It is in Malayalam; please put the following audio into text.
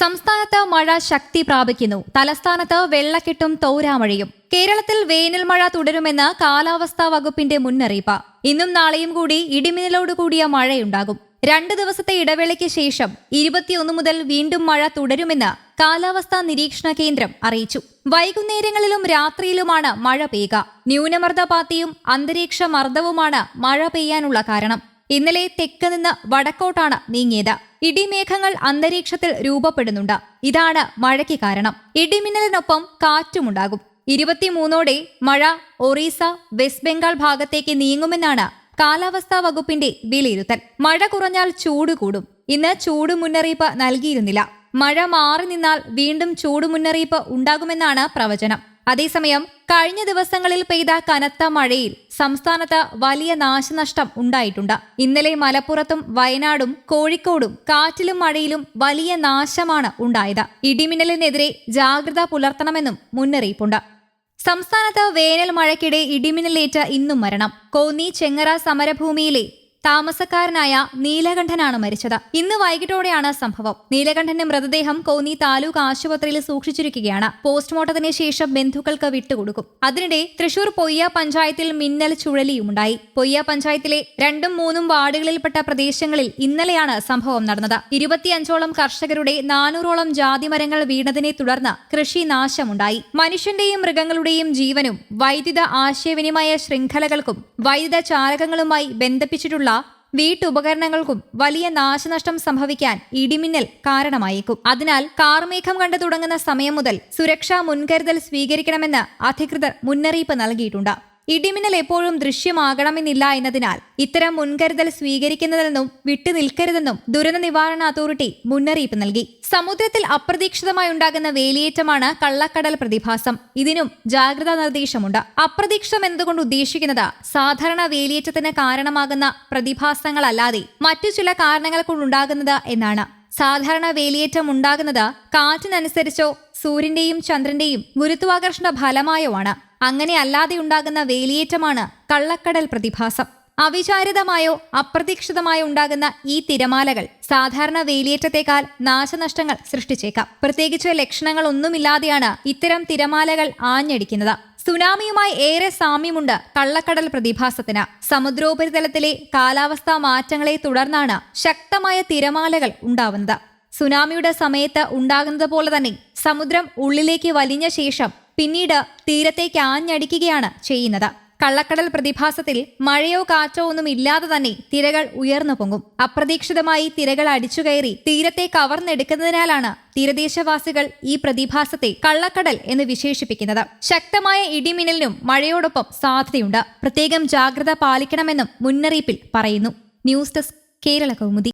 സംസ്ഥാനത്ത് മഴ ശക്തി പ്രാപിക്കുന്നു. തലസ്ഥാനത്ത് വെള്ളക്കെട്ടും തോരാമഴയും. കേരളത്തിൽ വേനൽ മഴ തുടരുമെന്ന് കാലാവസ്ഥാ വകുപ്പിന്റെ മുന്നറിയിപ്പ്. ഇന്നും നാളെയും കൂടി ഇടിമിന്നലോടുകൂടിയ മഴയുണ്ടാകും. രണ്ട് ദിവസത്തെ ഇടവേളയ്ക്ക് ശേഷം ഇരുപത്തിയൊന്ന് മുതൽ വീണ്ടും മഴ തുടരുമെന്ന് കാലാവസ്ഥാ നിരീക്ഷണ കേന്ദ്രം അറിയിച്ചു. വൈകുന്നേരങ്ങളിലും രാത്രിയിലുമാണ് മഴ പെയ്യുക. ന്യൂനമർദ്ദപാത്തിയും അന്തരീക്ഷ മർദ്ദവുമാണ് മഴ പെയ്യാനുള്ള കാരണം. ഇന്നലെ തെക്ക് നിന്ന് വടക്കോട്ടാണ് നീങ്ങിയത്. ഇടിമേഘങ്ങൾ അന്തരീക്ഷത്തിൽ രൂപപ്പെടുന്നുണ്ട്. ഇതാണ് മഴയ്ക്ക് കാരണം. ഇടിമിന്നലിനൊപ്പം കാറ്റുമുണ്ടാകും. ഇരുപത്തിമൂന്നോടെ മഴ ഒറീസ വെസ്റ്റ് ബംഗാൾ ഭാഗത്തേക്ക് നീങ്ങുമെന്നാണ് കാലാവസ്ഥാ വകുപ്പിന്റെ വിലയിരുത്തൽ. മഴ കുറഞ്ഞാൽ ചൂട് കൂടും. ഇന്ന് ചൂട് മുന്നറിയിപ്പ് നൽകിയിരുന്നില്ല. മഴ മാറി നിന്നാൽ വീണ്ടും ചൂട് മുന്നറിയിപ്പ് ഉണ്ടാകുമെന്നാണ് പ്രവചനം. അതേസമയം കഴിഞ്ഞ ദിവസങ്ങളിൽ പെയ്ത കനത്ത മഴയിൽ സംസ്ഥാനത്ത് വലിയ നാശനഷ്ടം ഉണ്ടായിട്ടുണ്ട്. ഇന്നലെ മലപ്പുറത്തും വയനാടും കോഴിക്കോടും കാറ്റിലും മഴയിലും വലിയ നാശമാണ് ഉണ്ടായത്. ഇടിമിന്നലിനെതിരെ ജാഗ്രത പുലർത്തണമെന്നും മുന്നറിയിപ്പുണ്ട്. സംസ്ഥാനത്ത് വേനൽ മഴയ്ക്കിടെ ഇടിമിന്നലേറ്റ് ഇന്നും മരണം. കോന്നി ചെങ്ങറ സമരഭൂമിയിലെ താമസക്കാരനായ നീലകണ്ഠനാണ് മരിച്ചത്. ഇന്ന് വൈകിട്ടോടെയാണ് സംഭവം. നീലകണ്ഠന്റെ മൃതദേഹം കോന്നി താലൂക്ക് ആശുപത്രിയിൽ സൂക്ഷിച്ചിരിക്കുകയാണ്. പോസ്റ്റ്മോർട്ടത്തിന് ശേഷം ബന്ധുക്കൾക്ക് വിട്ടുകൊടുക്കും. അതിനിടെ തൃശൂർ പൊയ്യ പഞ്ചായത്തിൽ മിന്നൽ ചുഴലിയുമുണ്ടായി. പൊയ്യ പഞ്ചായത്തിലെ രണ്ടും മൂന്നും വാർഡുകളിൽപ്പെട്ട പ്രദേശങ്ങളിൽ ഇന്നലെയാണ് സംഭവം നടന്നത്. ഇരുപത്തിയഞ്ചോളം കർഷകരുടെ നാനൂറോളം ജാതിമരങ്ങൾ വീണതിനെ തുടർന്ന് കൃഷി നാശമുണ്ടായി. മനുഷ്യന്റെയും മൃഗങ്ങളുടെയും ജീവനും വൈദ്യുത ആശയവിനിമയ ശൃംഖലകൾക്കും വൈദ്യുത ചാലകങ്ങളുമായി ബന്ധിപ്പിച്ചിട്ടുള്ള വീട്ടുപകരണങ്ങൾക്കും വലിയ നാശനഷ്ടം സംഭവിക്കാൻ ഇടിമിന്നൽ കാരണമായേക്കും. അതിനാൽ കാർമേഘം കണ്ടു തുടങ്ങുന്ന സമയം മുതൽ സുരക്ഷാ മുൻകരുതൽ സ്വീകരിക്കണമെന്ന് അധികൃതർ മുന്നറിയിപ്പ് നൽകിയിട്ടുണ്ട്. ഇടിമിന്നൽ എപ്പോഴും ദൃശ്യമാകണമെന്നില്ല എന്നതിനാൽ ഇത്തരം മുൻകരുതൽ സ്വീകരിക്കുന്നതിൽ വിട്ടുനിൽക്കരുതെന്നും ദുരന്ത നിവാരണ അതോറിറ്റി മുന്നറിയിപ്പ് നൽകി. സമുദ്രത്തിൽ അപ്രതീക്ഷിതമായി ഉണ്ടാകുന്ന വേലിയേറ്റമാണ് കള്ളക്കടൽ പ്രതിഭാസം. ഇതിനും ജാഗ്രതാ നിർദ്ദേശമുണ്ട്. അപ്രതീക്ഷിതം എന്നതുകൊണ്ട് ഉദ്ദേശിക്കുന്നത് സാധാരണ വേലിയേറ്റത്തിന് കാരണമാകുന്ന പ്രതിഭാസങ്ങളല്ലാതെ മറ്റു ചില കാരണങ്ങൾ കൊണ്ടുണ്ടാകുന്നത് എന്നാണ്. സാധാരണ വേലിയേറ്റം ഉണ്ടാകുന്നത് കാറ്റിനനുസരിച്ചോ സൂര്യന്റെയും ചന്ദ്രന്റെയും ഗുരുത്വാകർഷണ ഫലമായോ ആണ്. അങ്ങനെ അല്ലാതെ ഉണ്ടാകുന്ന വേലിയേറ്റമാണ് കള്ളക്കടൽ പ്രതിഭാസം. അവിചാരിതമായോ അപ്രതീക്ഷിതമായോ ഉണ്ടാകുന്ന ഈ തിരമാലകൾ സാധാരണ വേലിയേറ്റത്തെക്കാൾ നാശനഷ്ടങ്ങൾ സൃഷ്ടിച്ചേക്കാം. പ്രത്യേകിച്ച് ലക്ഷണങ്ങളൊന്നുമില്ലാതെയാണ് ഇത്തരം തിരമാലകൾ ആഞ്ഞടിക്കുന്നത്. സുനാമിയുമായി ഏറെ സാമ്യമുണ്ട് കള്ളക്കടൽ പ്രതിഭാസത്തിന്. സമുദ്രോപരിതലത്തിലെ കാലാവസ്ഥാ മാറ്റങ്ങളെ തുടർന്നാണ് ശക്തമായ തിരമാലകൾ ഉണ്ടാവുന്നത്. സുനാമിയുടെ സമയത്ത് ഉണ്ടാകുന്നത് പോലെ തന്നെ സമുദ്രം ഉള്ളിലേക്ക് വലിഞ്ഞ ശേഷം പിന്നീട് തീരത്തേക്ക് ആഞ്ഞടിക്കുകയാണ് ചെയ്യുന്നത്. കള്ളക്കടൽ പ്രതിഭാസത്തിൽ മഴയോ കാറ്റോ ഒന്നും ഇല്ലാതെ തന്നെ തിരകൾ ഉയർന്നു പൊങ്ങും. അപ്രതീക്ഷിതമായി തിരകൾ അടിച്ചുകയറി തീരത്തെ കവർന്നെടുക്കുന്നതിനാലാണ് തീരദേശവാസികൾ ഈ പ്രതിഭാസത്തെ കള്ളക്കടൽ എന്ന് വിശേഷിപ്പിക്കുന്നത്. ശക്തമായ ഇടിമിന്നലിനും മഴയോടൊപ്പം സാധ്യതയുണ്ട്. പ്രത്യേകം ജാഗ്രത പാലിക്കണമെന്നും മുന്നറിയിപ്പിൽ പറയുന്നു. News desk Kerala Kaumudi.